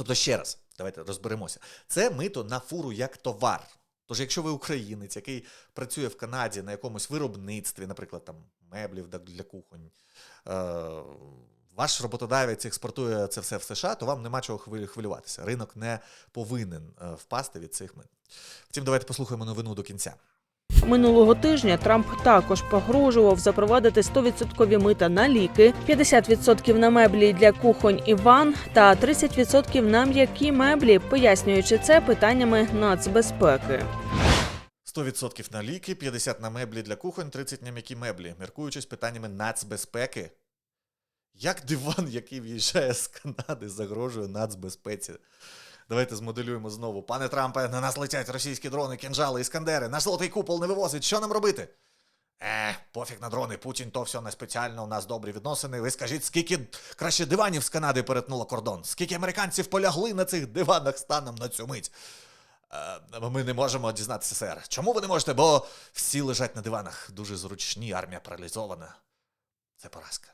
Тобто, ще раз, давайте розберемося. Це мито на фуру як товар. Тож, якщо ви українець, який працює в Канаді на якомусь виробництві, наприклад, там меблів для- кухонь, е, ваш роботодавець експортує це все в США, то вам нема чого хвилюватися. Ринок не повинен е, впасти від цих мит. Втім, давайте послухаємо новину до кінця. Минулого тижня Трамп також погрожував запровадити 100% мита на ліки, 50% на меблі для кухонь і ван та 30% на м'які меблі, пояснюючи це питаннями нацбезпеки. 100% на ліки, 50 на меблі для кухонь, 30 на м'які меблі, міркуючись питаннями нацбезпеки. Як диван, який в'їжджає з Канади, загрожує нацбезпеці? Давайте змоделюємо знову. Пане Трампе, на нас летять російські дрони, кінжали, іскандери. Наш золотий купол не вивозить. Що нам робити? Е, пофіг на дрони, Путін то все не спеціально, у нас добрі відносини. Ви скажіть, скільки краще диванів з Канади перетнуло кордон? Скільки американців полягли на цих диванах станом на цю мить? Е, Ми не можемо дізнатися, сер. Чому ви не можете? Бо всі лежать на диванах. Дуже зручні, армія паралізована. Це поразка.